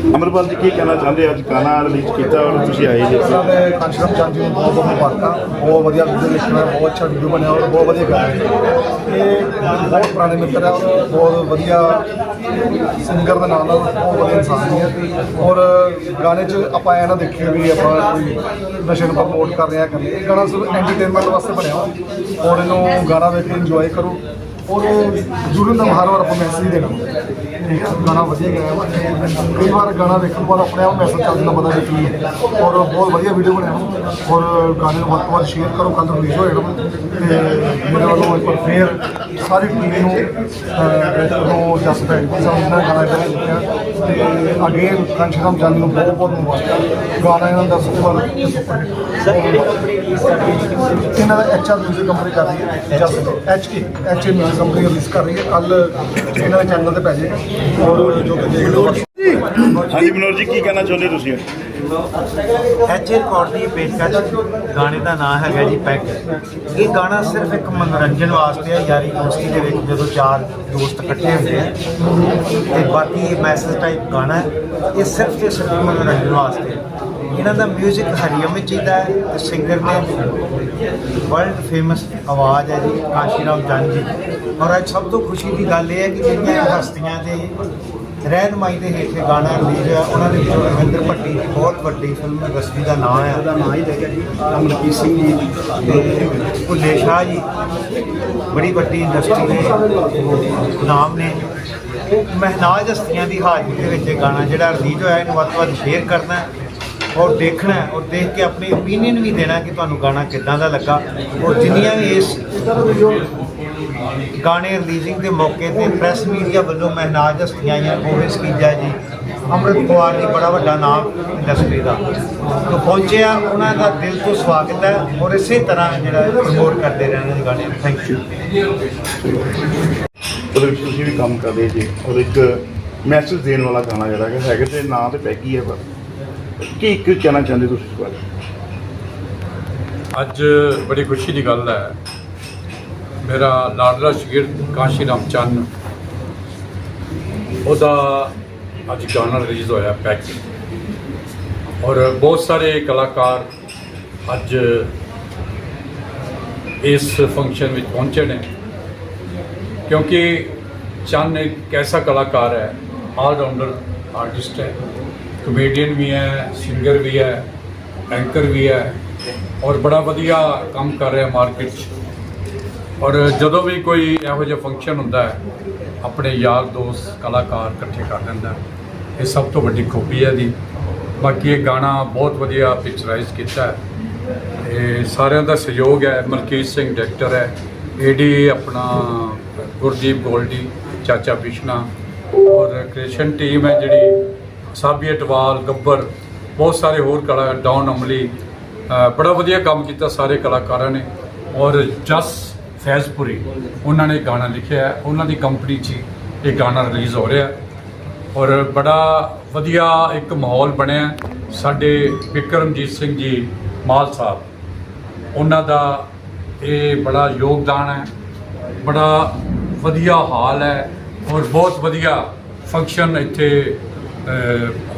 ਅਮਰਪਾਲ ਜੀ, ਕੀ ਕਹਿਣਾ ਚਾਹੁੰਦੇ ਹੋ? ਅੱਜ ਗਾਣਾ ਰਿਲੀਜ਼ ਕੀਤਾ ਔਰ ਤੁਸੀਂ ਆਏ ਜੀ। ਉਹਨਾਂ ਦੇ ਚੰਦ ਜੀ ਨੂੰ ਬਹੁਤ ਬਹੁਤ ਮੁਬਾਰਕਾਂ। ਬਹੁਤ ਵਧੀਆ ਵੀਡੀਓ ਲਿਖਣਾ ਬਹੁਤ ਅੱਛਾ ਵੀਡੀਓ ਬਣਿਆ ਔਰ ਬਹੁਤ ਵਧੀਆ ਗਾਣਾ ਇਹ ਬਹੁਤ ਪੁਰਾਣੇ ਮਿੱਤਰ ਹੈ ਔਰ ਬਹੁਤ ਵਧੀਆ ਸਿੰਗਰ ਦੇ ਨਾਲ ਨਾਲ ਬਹੁਤ ਵਧੀਆ ਇਨਸਾਨ ਵੀ ਹੈ। ਔਰ ਗਾਣੇ 'ਚ ਆਪਾਂ ਇਹ ਨਾ ਦੇਖੀਏ ਵੀ ਆਪਾਂ ਕੋਈ ਨਸ਼ੇ ਨੂੰ ਪ੍ਰਮੋਟ ਕਰ ਰਹੇ ਹਾਂ ਕਰੀਏ। ਇਹ ਗਾਣਾ ਸਿਰਫ ਐਂਟਰਟੇਨਮੈਂਟ ਵਾਸਤੇ ਬਣਿਆ ਔਰ ਇਹਨੂੰ ਗਾਣਾ ਵੇਖ ਕੇ ਇੰਜੋਏ ਕਰੋ। ਔਰ ਜੁੜਨ ਦਾ ਹਰ ਵਾਰ ਆਪਾਂ ਮੈਸੇਜ ਦੇਣਾ। ਠੀਕ ਹੈ ਗਾਣਾ ਵਧੀਆ ਗਿਆ ਵਾ। ਕਈ ਵਾਰ ਗਾਣਾ ਵੇਖਣ ਬਾਅਦ ਆਪਣੇ ਆਪ ਮੈਸੇਜ ਚੱਲ ਜਾਂਦਾ ਪਤਾ ਨਹੀਂ ਕੀ ਹੈ ਔਰ ਬਹੁਤ ਵਧੀਆ ਵੀਡੀਓ ਬਣਿਆ ਵਾ। ਔਰ ਗਾਣੇ ਨੂੰ ਵੱਧ ਤੋਂ ਵੱਧ ਸ਼ੇਅਰ ਕਰੋ ਕੱਲ੍ਹ ਰਿਲੀਜ਼ ਹੋ ਜਾਣਾ ਵਾ। ਤੇ ਮੇਰੇ ਵੱਲੋਂ ਇੱਕ ਵਾਰ ਫੇਰ ਸਾਰੀ ਟੀਮ ਨੂੰ ਨੂੰ ਜਸ ਬੈਂਕ ਦੀ ਸਮਝਣਾ ਗਾਣਾ ਜਿਹੜਾ ਲਿਖਿਆ। ਤੇ ਅਗੇਨ ਕੰਸ਼ਰਮ ਜੰਗ ਨੂੰ ਬਹੁਤ ਬਹੁਤ ਮੁਬਾਰਕਾਂ। ਗਾਣਾ ਇਹਨਾਂ ਦਾ ਸਭ ਤੋਂ ਇਹਨਾਂ ਦਾ ਐਚਆਰ ਮਿਊਜ਼ਿਕ ਕੰਪਨੀ ਕਰ ਰਹੀ ਹੈ। Jas H K H A music company release ਕਰ ਰਹੀ ਹੈ। ਕੱਲ ਇਹਨਾਂ ਦੇ ਚੈਨਲ ਤੇ ਪੈ ਜਾਏਗਾ। ਔਰ ਜੋ ਕਿ ਦੇਖ ਲਓ ਹਾਂਜੀ ਮਨੋਜ ਜੀ, ਕੀ ਕਹਿਣਾ ਚਾਹੁੰਦੇ ਤੁਸੀਂ? ਐਚ ਰਿਕਾਰਡ ਦੀ ਪੇਸ਼ਕਸ਼ ਗਾਣੇ ਦਾ ਨਾਮ ਹੈਗਾ ਜੀ ਪੈਕ। ਇਹ ਗਾਣਾ ਸਿਰਫ ਇੱਕ ਮਨੋਰੰਜਨ ਵਾਸਤੇ ਹੈ ਯਾਰੀ ਦੋਸਤੀ ਦੇ ਵਿੱਚ ਜਦੋਂ ਚਾਰ ਦੋਸਤ ਇਕੱਠੇ ਹੁੰਦੇ ਆ, ਤੇ ਬਾਕੀ ਮੈਸੇਜ ਟਾਈਪ ਗਾਣਾ ਹੈ, ਇਹ ਸਿਰਫ ਤੇ ਸਿਰਫ ਮਨੋਰੰਜਨ ਵਾਸਤੇ ਇਹਨਾਂ ਦਾ 뮤직 ਹਰੀਅਮ ਜੀ ਦਾ ਸਿੰਗਰ ਨੇ ਵਰਲਡ ਫੇਮਸ ਆਵਾਜ਼ ਹੈ ਜੀ ਕਾਸ਼ੀਰਾਮ ਜਨ ਜੀ। ਔਰ ਅੱਜ ਸਭ ਤੋਂ ਖੁਸ਼ੀ ਦੀ ਗੱਲ ਇਹ ਹੈ ਕਿ ਜਿਹੜੀਆਂ ਹਸਤੀਆਂ ਦੇ ਰਹਿਨਮਾਈ ਦੇ ਹੇਠੇ ਗਾਣਾ ਰਿਲੀਜ਼ ਹੋਇਆ ਉਹਨਾਂ ਦੇ ਵਿੱਚੋਂ ਰਵਿੰਦਰ ਭੱਟੀ ਦੀ ਬਹੁਤ ਵੱਡੀ ਫਿਲਮ ਇੰਡਸਟਰੀ ਦਾ ਨਾਮ ਹੈ। ਉਹਦਾ ਨਾਮ ਹੀ ਲੈ ਗਿਆ ਜੀ ਅਮਰਜੀਤ ਸਿੰਘ ਜੀ ਤੇ ਭੁੱਲੇ ਸ਼ਾਹ ਜੀ ਬੜੀ ਵੱਡੀ ਇੰਡਸਟਰੀ ਦੇ ਨਾਮ ਨੇ। ਮਹਿਨਾਜ ਹਸਤੀਆਂ ਦੀ ਹਾਜ਼ਰੀ ਦੇ ਵਿੱਚ ਇਹ ਗਾਣਾ ਜਿਹੜਾ ਰਿਲੀਜ਼ ਹੋਇਆ ਇਹਨੂੰ ਵੱਧ ਤੋਂ ਵੱਧ ਸ਼ੇਅਰ ਕਰਨਾ ਔਰ ਦੇਖਣਾ ਔਰ ਦੇਖ ਕੇ ਆਪਣੀ ਓਪੀਨੀਅਨ ਵੀ ਦੇਣਾ ਕਿ ਤੁਹਾਨੂੰ ਗਾਣਾ ਕਿੱਦਾਂ ਦਾ ਲੱਗਾ। ਔਰ ਜਿੰਨੀਆਂ ਵੀ ਇਸ ਗਾਣੇ ਰਿਲੀਜ਼ਿੰਗ ਦੇ ਮੌਕੇ ਤੇ ਪ੍ਰੈਸ ਮੀਡੀਆ ਵੱਲੋਂ ਮਹਿਨਾਜ ਹਸਤੀਆਂ ਆਈਆਂ, ਗੋਬਿੰਦ ਸਕੀਜਾ ਜੀ, ਅੰਮ੍ਰਿਤ ਕੁਮਾਰ ਜੀ, ਬੜਾ ਵੱਡਾ ਨਾਮ ਇੰਡਸਟਰੀ ਦਾ। ਤੋਂ ਪਹੁੰਚਿਆ ਉਹਨਾਂ ਦਾ ਦਿਲ ਤੋਂ ਸਵਾਗਤ ਹੈ ਔਰ ਇਸੇ ਤਰ੍ਹਾਂ ਜਿਹੜਾ ਪ੍ਰਮੋਟ ਕਰਦੇ ਰਹਿਣਾ ਜੀ ਗਾਣੇ। ਥੈਂਕ ਯੂ ਉਹਦੇ ਵਿੱਚ ਤੁਸੀਂ ਵੀ ਕੰਮ ਕਰਦੇ ਜੀ। ਔਰ ਇੱਕ ਮੈਸੇਜ ਦੇਣ ਵਾਲਾ ਗਾਣਾ ਜਿਹੜਾ ਹੈਗਾ ਤੇ ਨਾਂ ਤੇ ਪੈਗੀ ਹੈ ਪਰ। ਕੀ ਕੀ ਕਹਿਣਾ ਚਾਹੁੰਦੇ ਤੁਸੀਂ ਇਸ ਬਾਰੇ? ਅੱਜ ਬੜੀ ਖੁਸ਼ੀ ਦੀ ਗੱਲ ਹੈ। ਮੇਰਾ ਲਾਡਲਾ ਸ਼ਗਿਰਦ ਕਾਸ਼ੀ ਰਾਮ ਚੰਨ ਉਹਦਾ ਅੱਜ ਗਾਣਾ ਰਿਲੀਜ਼ ਹੋਇਆ ਪੈਕ ਔਰ ਬਹੁਤ ਸਾਰੇ ਕਲਾਕਾਰ ਅੱਜ ਇਸ ਫੰਕਸ਼ਨ ਵਿੱਚ ਪਹੁੰਚੇ ਨੇ। ਕਿਉਂਕਿ ਚੰਨ ਇੱਕ ਐਸਾ ਕਲਾਕਾਰ ਹੈ ਆਲ ਰਾਊਂਡਰ ਆਰਟਿਸਟ ਹੈ। ਕਮੇਡੀਅਨ ਵੀ ਹੈ ਸਿੰਗਰ ਵੀ ਹੈ ਐਂਕਰ ਵੀ ਹੈ ਔਰ ਬੜਾ ਵਧੀਆ ਕੰਮ ਕਰ ਰਿਹਾ ਮਾਰਕੀਟ 'ਚ। ਔਰ ਜਦੋਂ ਵੀ ਕੋਈ ਇਹੋ ਜਿਹਾ ਫੰਕਸ਼ਨ ਹੁੰਦਾ ਹੈ, ਆਪਣੇ ਯਾਰ, ਦੋਸਤ, ਕਲਾਕਾਰ ਇਕੱਠੇ ਕਰ ਲੈਂਦਾ ਇਹ ਸਭ ਤੋਂ ਵੱਡੀ ਖੂਬੀ ਹੈ ਦੀ ਬਾਕੀ ਇਹ ਗਾਣਾ ਬਹੁਤ ਵਧੀਆ ਪਿਕਚਰਾਈਜ਼ ਕੀਤਾ ਹੈ। ਇਹ ਸਾਰਿਆਂ ਦਾ ਸਹਿਯੋਗ ਹੈ, ਮਲਕੀਤ ਸਿੰਘ ਡਾਇਰੈਕਟਰ ਹੈ ਏਡੀ ਆਪਣਾ ਗੁਰਦੀਪ ਗੋਲਡੀ, ਚਾਚਾ ਬਿਸ਼ਨਾ ਔਰ ਕ੍ਰਿਸ਼ਨ ਟੀਮ ਹੈ ਜਿਹੜੀ ਸਾਬੀ ਅਟਵਾਲ, ਗੱਬਰ, ਬਹੁਤ ਸਾਰੇ ਹੋਰ ਕਲਾ ਡਾਊਨ ਅਮਲੀ ਬੜਾ ਵਧੀਆ ਕੰਮ ਕੀਤਾ ਸਾਰੇ ਕਲਾਕਾਰਾਂ ਨੇ। ਔਰ ਜਸ ਫੈਜ਼ਪੁਰੀ, ਉਹਨਾਂ ਨੇ ਗਾਣਾ ਲਿਖਿਆ ਹੈ। ਉਹਨਾਂ ਦੀ ਕੰਪਨੀ 'ਚ ਹੀ ਇਹ ਗਾਣਾ ਰਿਲੀਜ਼ ਹੋ ਰਿਹਾ ਔਰ ਬੜਾ ਵਧੀਆ ਇੱਕ ਮਾਹੌਲ ਬਣਿਆ ਸਾਡੇ ਵਿਕਰਮਜੀਤ ਸਿੰਘ ਜੀ ਮਾਲ ਸਾਹਿਬ, ਉਹਨਾਂ ਦਾ ਇਹ ਬੜਾ ਯੋਗਦਾਨ ਹੈ। ਬੜਾ ਵਧੀਆ ਹਾਲ ਹੈ। ਔਰ ਬਹੁਤ ਵਧੀਆ ਫੰਕਸ਼ਨ ਇੱਥੇ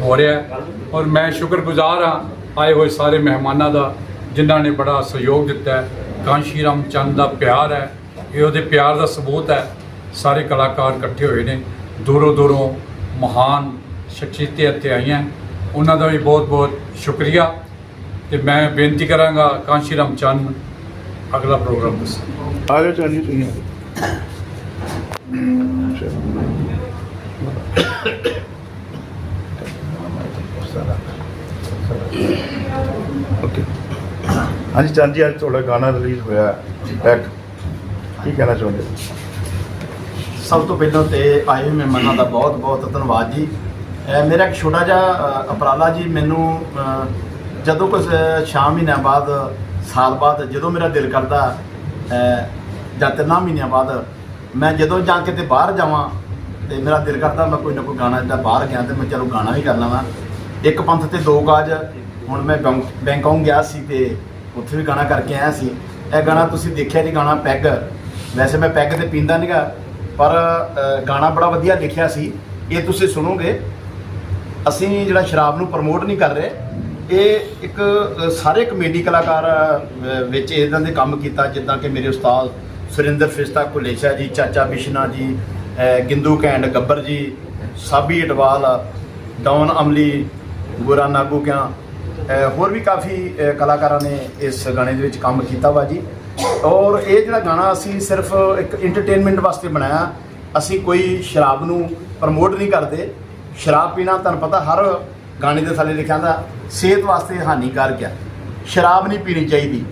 ਹੋ ਰਿਹਾ ਔਰ ਮੈਂ ਸ਼ੁਕਰਗੁਜ਼ਾਰ ਹਾਂ ਆਏ ਹੋਏ ਸਾਰੇ ਮਹਿਮਾਨਾਂ ਦਾ, ਜਿਨ੍ਹਾਂ ਨੇ ਬੜਾ ਸਹਿਯੋਗ ਦਿੱਤਾ ਹੈ। ਕਾਂਸ਼ੀ ਰਾਮ ਚੰਦ ਦਾ ਪਿਆਰ ਹੈ। ਇਹ ਉਹਦੇ ਪਿਆਰ ਦਾ ਸਬੂਤ ਹੈ। ਸਾਰੇ ਕਲਾਕਾਰ ਇਕੱਠੇ ਹੋਏ ਨੇ। ਦੂਰੋਂ ਦੂਰੋਂ ਮਹਾਨ ਸ਼ਖਸੀਅਤਾਂ ਇੱਥੇ ਆਈਆਂ ਉਹਨਾਂ ਦਾ ਵੀ ਬਹੁਤ ਬਹੁਤ ਸ਼ੁਕਰੀਆ। ਤੇ ਮੈਂ ਬੇਨਤੀ ਕਰਾਂਗਾ ਕਾਂਸ਼ੀ ਰਾਮ ਚੰਦ ਅਗਲਾ ਪ੍ਰੋਗਰਾਮ ਦੱਸੋ ਆ ਜਾਓ ਚਾਂਦੀ ਤੁਸੀਂ। ਹਾਂਜੀ ਚਾਂਦੀ ਅੱਜ ਤੁਹਾਡਾ ਗਾਣਾ ਰਿਲੀਜ਼ ਹੋਇਆ ਬੈਕ ਕੀ ਕਹਿਣਾ ਚਾਹੁੰਦੇ ਸਭ ਤੋਂ ਪਹਿਲਾਂ ਤੇ ਆਏ ਹੋਏ ਮਹਿਮਾਨਾਂ ਦਾ ਬਹੁਤ ਬਹੁਤ ਧੰਨਵਾਦ ਜੀ। ਮੇਰਾ ਇੱਕ ਛੋਟਾ ਜਿਹਾ ਅਹ, ਉਪਰਾਲਾ ਜੀ ਮੈਨੂੰ ਜਦੋਂ ਕੁਝ ਸ਼ਾਮ ਮਹੀਨਿਆਂ ਬਾਅਦ ਸਾਲ ਬਾਅਦ ਜਦੋਂ ਮੇਰਾ ਦਿਲ ਕਰਦਾ ਜਾਂ ਤਿੰਨਾਂ ਮਹੀਨਿਆਂ ਬਾਅਦ ਮੈਂ ਜਦੋਂ ਜਾਂ ਕਿਤੇ ਬਾਹਰ ਜਾਵਾਂ ਤੇ ਮੇਰਾ ਦਿਲ ਕਰਦਾ ਮੈਂ ਕੋਈ ਨਾ ਕੋਈ ਗਾਣਾ ਜਿਹੜਾ ਬਾਹਰ ਗਿਆ ਤੇ ਮੈਂ ਚਲੋ ਗਾਣਾ ਵੀ ਕਰ ਲਵਾਂ। ਇੱਕ ਪੰਥ ਤੇ ਦੋ ਗਾਜ ਹੁਣ ਮੈਂ ਬੈਂਕ- ਬੈਂਕਾਕ ਗਿਆ ਸੀ ਤੇ ਉੱਥੇ ਵੀ ਗਾਣਾ ਕਰਕੇ ਆਇਆ ਸੀ। ਇਹ ਗਾਣਾ ਤੁਸੀਂ ਦੇਖਿਆ ਜੀ ਗਾਣਾ ਪੈਗ। ਵੈਸੇ ਮੈਂ ਪੈਗ ਤੇ ਪੀਂਦਾ ਨਹੀਂਗਾ ਪਰ ਗਾਣਾ ਬੜਾ ਵਧੀਆ ਲਿਖਿਆ ਸੀ। ਇਹ ਤੁਸੀਂ ਸੁਣੋਗੇ। ਅਸੀਂ ਜਿਹੜਾ ਸ਼ਰਾਬ ਨੂੰ ਪ੍ਰਮੋਟ ਨਹੀਂ ਕਰ ਰਹੇ, ਇਹ ਇੱਕ ਸਾਰੇ ਕਮੇਡੀ ਕਲਾਕਾਰ ਵਿੱਚ ਇਹਨਾਂ ਦੇ ਕੰਮ ਕੀਤਾ, ਜਿੱਦਾਂ ਕਿ ਮੇਰੇ ਉਸਤਾਦ ਸੁਰਿੰਦਰ ਫਿਸਤਾ ਕੁਲੇਸ਼ਾ ਜੀ, ਚਾਚਾ ਬਿਸ਼ਨਾ ਜੀ ਗਿੰਦੂ ਕੈਂਡ ਗੱਬਰ ਜੀ, ਸਾਬੀ ਅਟਵਾਲ, ਡੌਨ ਅਮਲੀ, ਗੁਰਾ ਨਾਗੂ ਕਿਆ ਹੋਰ ਵੀ ਕਾਫੀ ਕਲਾਕਾਰਾਂ ਨੇ ਇਸ ਗਾਣੇ ਦੇ ਵਿੱਚ ਕੰਮ ਕੀਤਾ ਵਾ ਜੀ। ਔਰ ਇਹ ਜਿਹੜਾ ਗਾਣਾ ਅਸੀਂ ਸਿਰਫ ਇੱਕ ਐਂਟਰਟੇਨਮੈਂਟ ਵਾਸਤੇ ਬਣਾਇਆ, ਅਸੀਂ ਕੋਈ ਸ਼ਰਾਬ ਨੂੰ ਪ੍ਰਮੋਟ ਨਹੀਂ ਕਰਦੇ। ਸ਼ਰਾਬ ਪੀਣਾ ਤੁਹਾਨੂੰ ਪਤਾ ਹਰ ਗਾਣੇ ਦੇ ਥੱਲੇ ਲਿਖਿਆ ਹੁੰਦਾ, ਸਿਹਤ ਵਾਸਤੇ ਹਾਨੀਕਾਰਕ ਹੈ ਸ਼ਰਾਬ ਨਹੀਂ ਪੀਣੀ ਚਾਹੀਦੀ।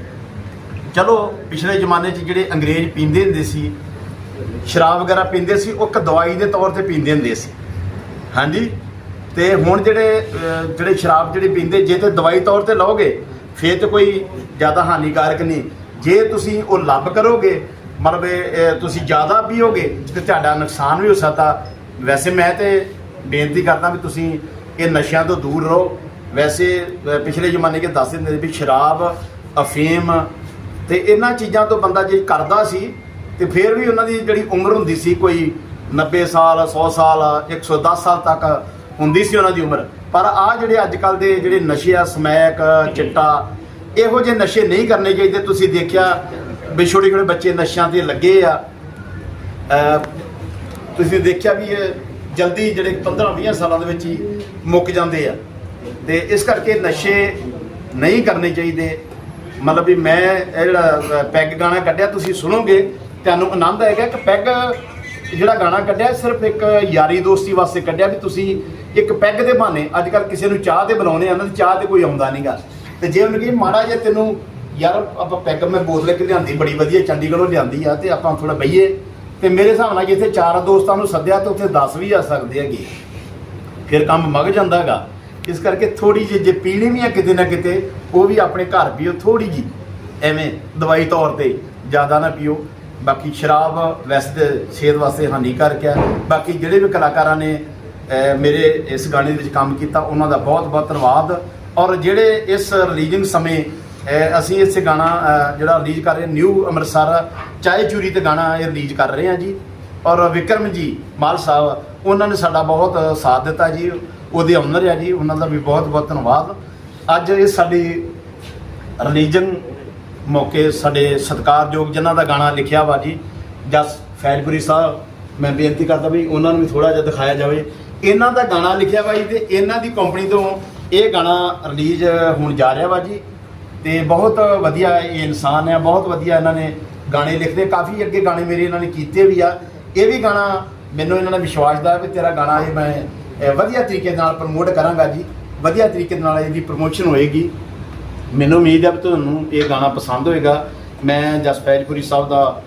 ਚਲੋ, ਪਿਛਲੇ ਜ਼ਮਾਨੇ 'ਚ ਜਿਹੜੇ ਅੰਗਰੇਜ਼ ਪੀਂਦੇ ਹੁੰਦੇ ਸੀ, ਸ਼ਰਾਬ ਵਗੈਰਾ ਪੀਂਦੇ ਸੀ, ਉਹ ਇੱਕ ਦਵਾਈ ਦੇ ਤੌਰ ਤੇ ਪੀਂਦੇ ਹੁੰਦੇ ਸੀ। ਹਾਂਜੀ? ਤੇ ਹੁਣ ਜਿਹੜੇ ਅਹ, ਜਿਹੜੇ ਸ਼ਰਾਬ ਜਿਹੜੇ ਪੀਂਦੇ ਜੇ ਤੇ ਦਵਾਈ ਤੌਰ ਤੇ ਲਓਗੇ ਫਿਰ ਤੇ ਕੋਈ ਜ਼ਿਆਦਾ ਹਾਨੀਕਾਰਕ ਨਹੀਂ। ਜੇ ਤੁਸੀਂ ਉਹ ਲੱਭ ਕਰੋਗੇ ਮਤਲਬ ਇਹ, ਅਹ, ਤੁਸੀਂ ਜ਼ਿਆਦਾ ਪੀਓਗੇ ਤੇ ਤੁਹਾਡਾ ਨੁਕਸਾਨ ਵੀ ਹੋ ਸਕਦਾ। ਵੈਸੇ ਮੈਂ ਤੇ ਬੇਨਤੀ ਕਰਦਾ ਵੀ ਤੁਸੀਂ ਇਹ ਨਸ਼ਿਆਂ ਤੋਂ ਦੂਰ ਰਹੋ। ਵੈਸੇ ਅਹ, ਪਿਛਲੇ ਜ਼ਮਾਨੇ 'ਚ ਦੱਸ ਦਿੰਦੇ ਸੀ ਵੀ ਸ਼ਰਾਬ ਅਫੀਮ ਤੇ ਇਹਨਾਂ ਚੀਜ਼ਾਂ ਤੋਂ ਬੰਦਾ ਜੇ ਕਰਦਾ ਸੀ ਤੇ ਫਿਰ ਵੀ ਉਹਨਾਂ ਦੀ ਜਿਹੜੀ ਉਮਰ ਹੁੰਦੀ ਸੀ ਕੋਈ 90 ਸਾਲ 100 ਸਾਲ 110 ਸਾਲ ਤੱਕ ਹੁੰਦੀ ਸੀ ਉਹਨਾਂ ਦੀ ਉਮਰ। ਪਰ ਆ ਜਿਹੜੇ ਅੱਜ ਕੱਲ ਦੇ ਜਿਹੜੇ ਨਸ਼ੇ ਆ ਸਮੈਕ ਚਿੱਟਾ ਇਹੋ ਜਿਹੇ ਨਸ਼ੇ ਨਹੀਂ ਕਰਨੇ ਚਾਹੀਦੇ। ਤੁਸੀਂ ਦੇਖਿਆ ਵੀ ਛੋਟੇ ਛੋਟੇ ਬੱਚੇ ਨਸ਼ਿਆਂ ਤੇ ਲੱਗੇ ਆ। ਤੁਸੀਂ ਦੇਖਿਆ ਵੀ ਇਹ ਜਲਦੀ ਜਿਹੜੇ 15 20 ਸਾਲਾਂ ਦੇ ਵਿੱਚ ਹੀ ਮੁੱਕ ਜਾਂਦੇ ਆ। ਤੇ ਇਸ ਕਰਕੇ ਨਸ਼ੇ ਨਹੀਂ ਕਰਨੇ ਚਾਹੀਦੇ। ਮਤਲਬ ਵੀ ਮੈਂ ਇਹ ਜਿਹੜਾ ਅਹ, ਪੈਗ ਗਾਣਾ ਕੱਢਿਆ ਤੁਸੀਂ ਸੁਣੋਗੇ ਤੁਹਾਨੂੰ ਆਨੰਦ ਆਏਗਾ ਕਿ ਪੈਗ ਜਿਹੜਾ ਗਾਣਾ ਕੱਢਿਆ ਸਿਰਫ ਇੱਕ ਯਾਰੀ ਦੋਸਤੀ ਵਾਸਤੇ ਕੱਢਿਆ ਵੀ ਤੁਸੀਂ ਇੱਕ ਪੈਗ ਦੇ ਬਹਾਨੇ ਅੱਜ ਕੱਲ ਕਿਸੇ ਨੂੰ ਚਾਹ ਤੇ ਬੁਲਾਉਂਦੇ ਆ ਨਾ ਤੇ ਚਾਹ ਤੇ ਕੋਈ ਆਉਂਦਾ ਨਹੀਂਗਾ ਤੇ ਜੇ ਉਹਨੂੰ ਕੀ ਮਾੜਾ ਜੇ ਤੈਨੂੰ ਯਾਰ ਆਪਾਂ ਪੈਗ ਮੈਂ ਬੋਤਲ ਇੱਕ ਲਿਆਂਦੀ, ਬੜੀ ਵਧੀਆ ਚੰਡੀਗੜ੍ਹੋਂ ਲਿਆਂਦੀ ਆ, ਤੇ ਆਪਾਂ ਥੋੜਾ ਬਈਏ। ਤੇ ਮੇਰੇ ਹਿਸਾਬ ਨਾਲ ਜਿੱਥੇ ਚਾਰ ਦੋਸਤਾਂ ਨੂੰ ਸੱਦਿਆ, ਤੇ ਉੱਥੇ 10 ਵੀ ਆ ਸਕਦੇ ਹੈਗੇ। ਫਿਰ ਕੰਮ ਮਗ ਜਾਂਦਾ ਹੈਗਾ ਇਸ ਕਰਕੇ ਥੋੜੀ ਜਿਹੀ ਜੇ ਪੀਣੀ ਵੀ ਆ ਕਿਤੇ ਨਾ ਕਿਤੇ, ਉਹ ਵੀ ਆਪਣੇ ਘਰ ਪੀਓ ਥੋੜੀ ਜੀ ਐਵੇਂ ਦਵਾਈ ਤੌਰ ਤੇ ਜ਼ਿਆਦਾ ਨਾ ਪੀਓ। ਬਾਕੀ ਸ਼ਰਾਬ ਵੈਸੇ ਸਿਹਤ ਵਾਸਤੇ ਹਾਨੀਕਾਰਕ ਹੈ ਬਾਕੀ ਜਿਹੜੇ ਵੀ ਕਲਾਕਾਰਾਂ ਨੇ ਮੇਰੇ ਇਸ ਗਾਣੇ ਦੇ ਵਿੱਚ ਕੰਮ ਕੀਤਾ, ਉਹਨਾਂ ਦਾ ਬਹੁਤ ਬਹੁਤ ਧੰਨਵਾਦ। ਔਰ ਜਿਹੜੇ ਇਸ ਰਿਲੀਜ਼ਿੰਗ ਸਮੇਂ ਅਸੀਂ ਇਸ ਗਾਣਾ ਜਿਹੜਾ ਰਿਲੀਜ਼ ਕਰ ਰਹੇ ਨਿਊ ਅੰਮ੍ਰਿਤਸਰ, ਚਾਹੇ ਚੂਰੀ ਤੇ ਗਾਣਾ ਇਹ ਰਿਲੀਜ਼ ਕਰ ਰਹੇ ਹਾਂ ਜੀ। ਔਰ ਵਿਕਰਮ ਜੀ, ਮਾਲ ਸਾਹਿਬ, ਉਹਨਾਂ ਨੇ ਸਾਡਾ ਬਹੁਤ ਸਾਥ ਦਿੱਤਾ ਜੀ। ਉਹਦੇ ਓਨਰ ਆ ਜੀ, ਉਹਨਾਂ ਦਾ ਵੀ ਬਹੁਤ ਬਹੁਤ ਧੰਨਵਾਦ। ਅੱਜ ਇਹ ਸਾਡੀ ਰਿਲੀਜਨ ਮੌਕੇ ਸਾਡੇ ਸਤਿਕਾਰਯੋਗ ਜਿਨ੍ਹਾਂ ਦਾ ਗਾਣਾ ਲਿਖਿਆ ਵਾ ਜੀ, ਜਸ ਫੈਲਪੁਰੀ ਸਾਹਿਬ, ਮੈਂ ਬੇਨਤੀ ਕਰਦਾ ਵੀ ਉਹਨਾਂ ਨੂੰ ਵੀ ਥੋੜਾ ਜਿਹਾ ਦਿਖਾਇਆ ਜਾਵੇ। ਇਹਨਾਂ ਦਾ ਗਾਣਾ ਲਿਖਿਆ ਵਾ ਜੀ ਤੇ ਇਹਨਾਂ ਦੀ ਕੰਪਨੀ ਤੋਂ ਇਹ ਗਾਣਾ ਰਿਲੀਜ਼ ਹੋਣ ਜਾ ਰਿਹਾ ਵਾ ਜੀ। ਤੇ ਬਹੁਤ ਵਧੀਆ ਇਹ ਇਨਸਾਨ ਹੈ ਬਹੁਤ ਵਧੀਆ ਇਹਨਾਂ ਨੇ ਗਾਣੇ ਲਿਖਦੇ। ਕਾਫੀ ਅੱਗੇ ਗਾਣੇ ਮੇਰੇ ਇਹਨਾਂ ਨੇ ਕੀਤੇ ਵੀ ਆ। ਇਹ ਵੀ ਗਾਣਾ ਮੈਨੂੰ ਇਹਨਾਂ ਨੇ ਵਿਸ਼ਵਾਸ ਦਾ ਵੀ ਤੇਰਾ ਗਾਣਾ ਇਹ ਮੈਂ ਵਧੀਆ ਤਰੀਕੇ ਨਾਲ ਪ੍ਰਮੋਟ ਕਰਾਂਗਾ ਜੀ। ਵਧੀਆ ਤਰੀਕੇ ਨਾਲ ਇਹਦੀ ਪ੍ਰਮੋਸ਼ਨ ਹੋਏਗੀ। ਮੈਨੂੰ ਉਮੀਦ ਹੈ ਕਿ ਤੁਹਾਨੂੰ ਇਹ ਗਾਣਾ ਪਸੰਦ ਹੋਏਗਾ। ਮੈਂ ਜਸਪੈਜਪੁਰੀ ਸਾਹਿਬ ਦਾ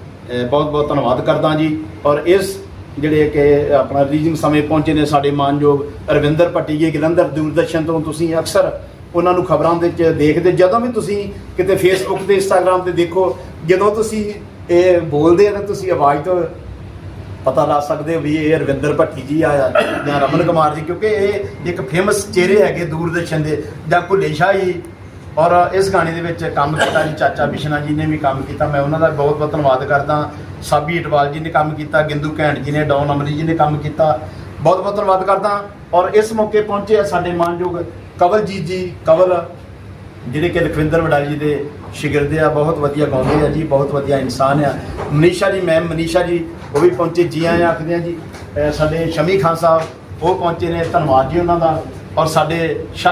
ਬਹੁਤ ਬਹੁਤ ਧੰਨਵਾਦ ਕਰਦਾ ਜੀ। ਔਰ ਇਸ ਜਿਹੜੇ ਕਿ ਆਪਣਾ ਰੀਜਿੰਗ ਸਮੇਂ ਪਹੁੰਚੇ ਨੇ ਸਾਡੇ ਮਾਨਯੋਗ ਰਵਿੰਦਰ ਭੱਟੀਏ ਜਲੰਧਰ ਦੂਰਦਰਸ਼ਨ ਤੋਂ ਤੁਸੀਂ ਅਕਸਰ ਉਹਨਾਂ ਨੂੰ ਖਬਰਾਂ ਦੇ ਵਿੱਚ ਦੇਖਦੇ, ਜਦੋਂ ਵੀ ਤੁਸੀਂ ਕਿਤੇ ਫੇਸਬੁੱਕ ਤੇ ਇੰਸਟਾਗ੍ਰam ਤੇ ਦੇਖੋ, ਜਦੋਂ ਤੁਸੀਂ ਇਹ ਬੋਲਦੇ ਆ ਤਾਂ ਤੁਸੀਂ ਆਵਾਜ਼ ਤੋਂ ਪਤਾ ਲਾ ਸਕਦੇ ਹੋ ਵੀ ਇਹ ਰਵਿੰਦਰ ਭੱਟੀ ਜੀ ਆਇਆ ਜਾਂ ਰਮਨ ਕੁਮਾਰ ਜੀ, ਕਿਉਂਕਿ ਇਹ ਇੱਕ ਫੇਮਸ ਚਿਹਰੇ ਹੈਗੇ ਦੂਰਦਰਸ਼ਨ ਦੇ, ਜਾਂ ਭੁੱਲੇ ਜੀ ਔਰ ਇਸ ਗਾਣੇ ਦੇ ਵਿੱਚ ਕੰਮ ਕੀਤਾ ਜੀ, ਚਾਚਾ ਬਿਸ਼ਨਾ ਜੀ ਨੇ ਵੀ ਕੰਮ ਕੀਤਾ। ਮੈਂ ਉਹਨਾਂ ਦਾ ਬਹੁਤ ਬਹੁਤ ਧੰਨਵਾਦ ਕਰਦਾ। ਸਾਬੀ ਇਟਵਾਲ ਜੀ ਨੇ ਕੰਮ ਕੀਤਾ, ਗਿੰਦੂ ਘੈਂਟ ਜੀ ਨੇ, ਡੌਨ ਅਮਰੀ ਜੀ ਨੇ ਕੰਮ ਕੀਤਾ। ਬਹੁਤ ਬਹੁਤ ਧੰਨਵਾਦ ਕਰਦਾ। ਔਰ ਇਸ ਮੌਕੇ ਪਹੁੰਚੇ ਆ ਸਾਡੇ ਮਾਨਯੋਗ ਕਵਲਜੀਤ ਜੀ, ਕਵਲ ਜਿਹੜੇ ਕਿ ਲਖਵਿੰਦਰ ਵਡਾਲੀ ਜੀ ਦੇ ਸ਼ਾਗਿਰਦ ਆ। ਬਹੁਤ ਵਧੀਆ ਗਾਉਂਦੇ ਆ ਜੀ, ਬਹੁਤ ਵਧੀਆ ਇਨਸਾਨ ਆ। ਮਨੀਸ਼ਾ ਜੀ ਮੈਮ ਮਨੀਸ਼ਾ ਜੀ, ਉਹ ਵੀ ਪਹੁੰਚੇ। ਜੀ ਆਇਆਂ ਆਖਦੇ ਆ ਜੀ ਸਾਡੇ ਸ਼ਮੀ ਖਾਨ ਸਾਹਿਬ, ਉਹ ਪਹੁੰਚੇ ਨੇ। ਧੰਨਵਾਦ ਜੀ ਉਹਨਾਂ ਦਾ। ਔਰ ਸਾਡੇ ਸ਼ਾ-